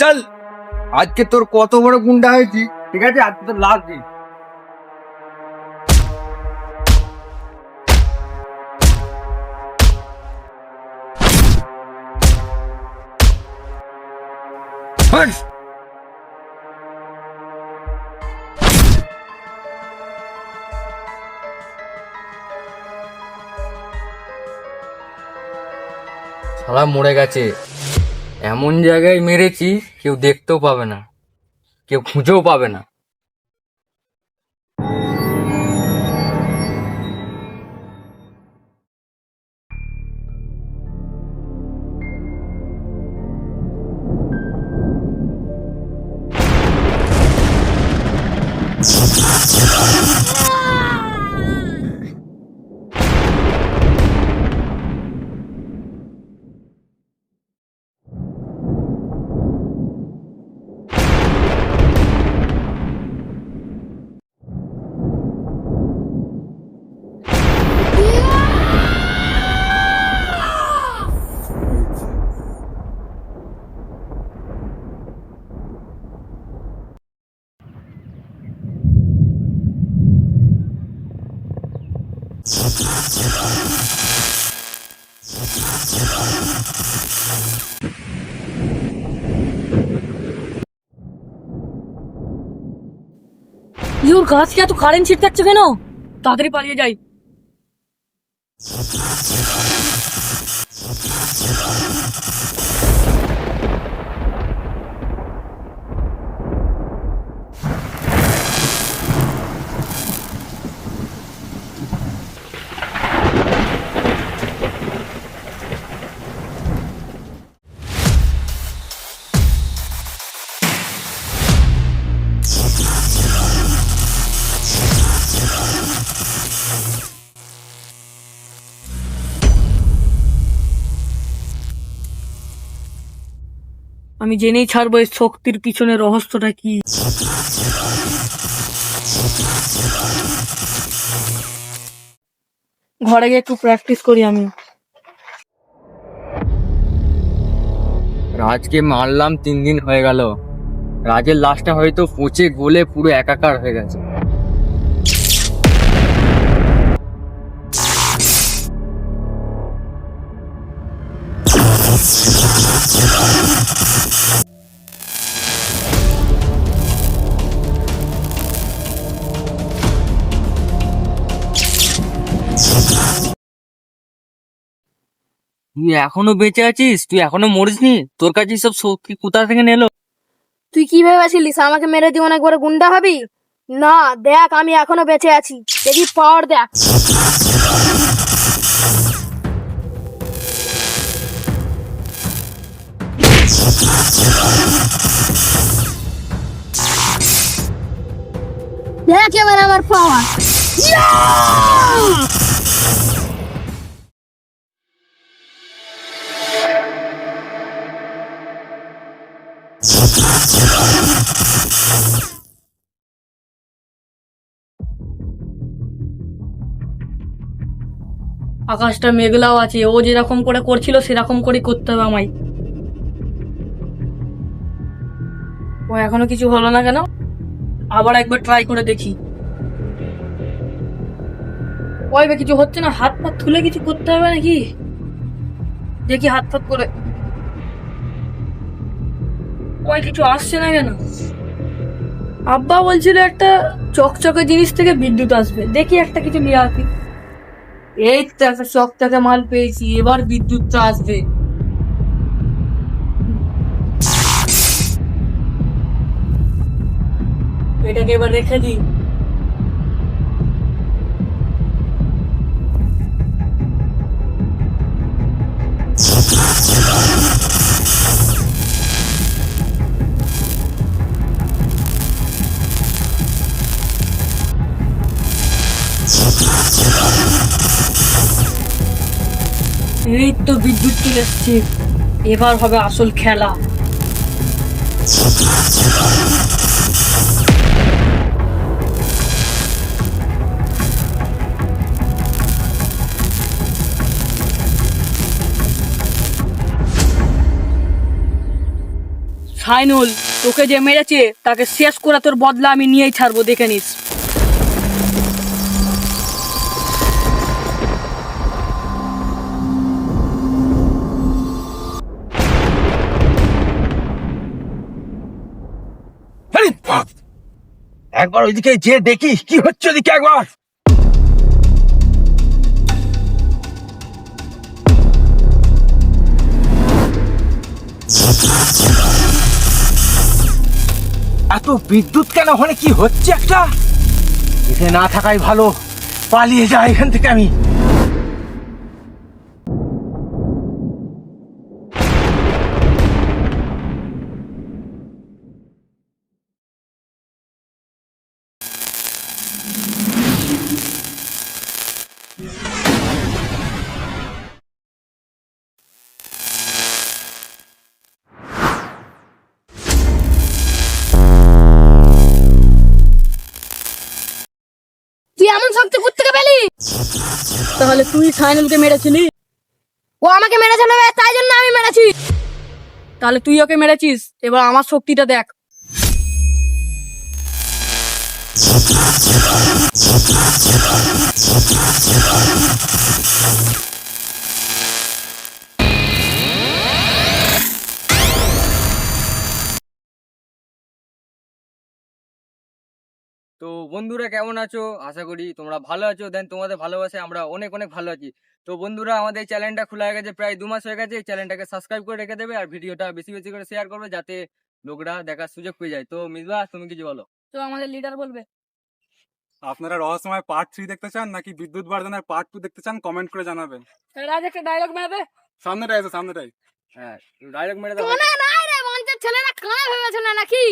চল। আজকে তোর কত বড় গুন্ডা হয়েছি, ঠিক আছে? আজকে তোর লাস্ট দিন মরে গেছে। এমন জায়গায় মেরেছি কেউ দেখতেও পাবে না। কেউ খুঁজেও পাবে না। ইউর গাছকে এত কারেন্ট ছিটকাচ্ছে কেন তাড়াতাড়ি পালিয়ে যাই আমি জেনেই ছাড়বো এই শক্তির পিছনে রহস্যটা কি। ঘরে গিয়ে একটু প্র্যাকটিস করি আমি। রাজকে মারলাম তিন দিন হয়ে গেল। রাজের লাশটা হয়তো পচে গলে পুরো একাকার হয়ে গেছে। তুই এখনও বেঁচে আছিস? তুই এখনও মরিসনি? তোর কাছে সব শক্তি কোথা থেকে নেলো? তুই কি ভেবেছিলিস আমাকে মেরে দিয়ে অনেক বড় গুন্ডা হবি? না, দেখ আমি এখনও বেঁচে আছি। দেখি পাওয়ার দেখ। দেখ এবার আকাশটা মেঘলাও আছে। ও যেরকম করে করছিল সেরকম করে করতে হবে আমায়। ও এখনও কিছু হলো না কেন? আবার একবার ট্রাই করে দেখি। ওই বে, কিছু হচ্ছে না? হাত পা তুলে কিছু করতে হবে নাকি? দেখি হাত ফাত করে। ওই কিছু আসছে না কেন? আব্বা বলছিল একটা চকচকে জিনিস থেকে বিদ্যুৎ আসবে। দেখি একটা কিছু নিয়ে আসি। এই তো একটা চকচকে মাল পেয়েছি, এবার বিদ্যুৎটা আসবে। এটাকে এবার রেখে দিই। এই তো বিদ্যুৎ চলে এসছে এবার হবে আসল খেলা। সাইনুল তোকে যে মেরেছে, তাকে শেষ করে তোর বদলা আমি নিয়েই ছাড়বো, দেখে নিস। একবার ওইদিকে যে দেখি কি হচ্ছে ওদিকে একবার? এত বিদ্যুৎ কেন? ওখানে কি হচ্ছে একটা? এখানে না থাকাই ভালো। পালিয়ে যায় এখান থেকে আমি। তাহলে তুই সাইনুলকে মেরেছিলি? ও আমাকে মেরেছে না তাই জন্য আমি মেরেছি। তাহলে তুই ওকে মেরেছিস? এবার আমার শক্তিটা দেখ। তো বন্ধুরা কেমন আছো? আশা করি তোমরা ভালো আছো। দেন তোমাদের ভালোবাসে আমরা অনেক অনেক ভালো আছি। তো বন্ধুরা আমাদের চ্যানেলটা খোলা হয়ে গেছে প্রায় দু মাস হয়ে গেছে। চ্যানেলটাকে সাবস্ক্রাইব করে রেখে দেবে আর ভিডিওটা বেশি বেশি করে শেয়ার করবে যাতে লোকরা দেখার সুযোগ পেয়ে যায়। তো মিসবা তুমি কিছু বলো। তো আমাদের লিডার বলবে। আপনারা রহস্যময় পার্ট থ্রি দেখতে চান নাকি বিদ্যুৎ বর্ধনের পার্ট টু দেখতে চান কমেন্ট করে জানাবেন। রাজ একটা ডায়লগ মেরে সামনেটাই আছে সামনেটাই। হ্যাঁ ডাইরেক্ট মেরে দাও। নাই রে মঞ্চের ছেলেরা কানে ভেবেছে না নাকি?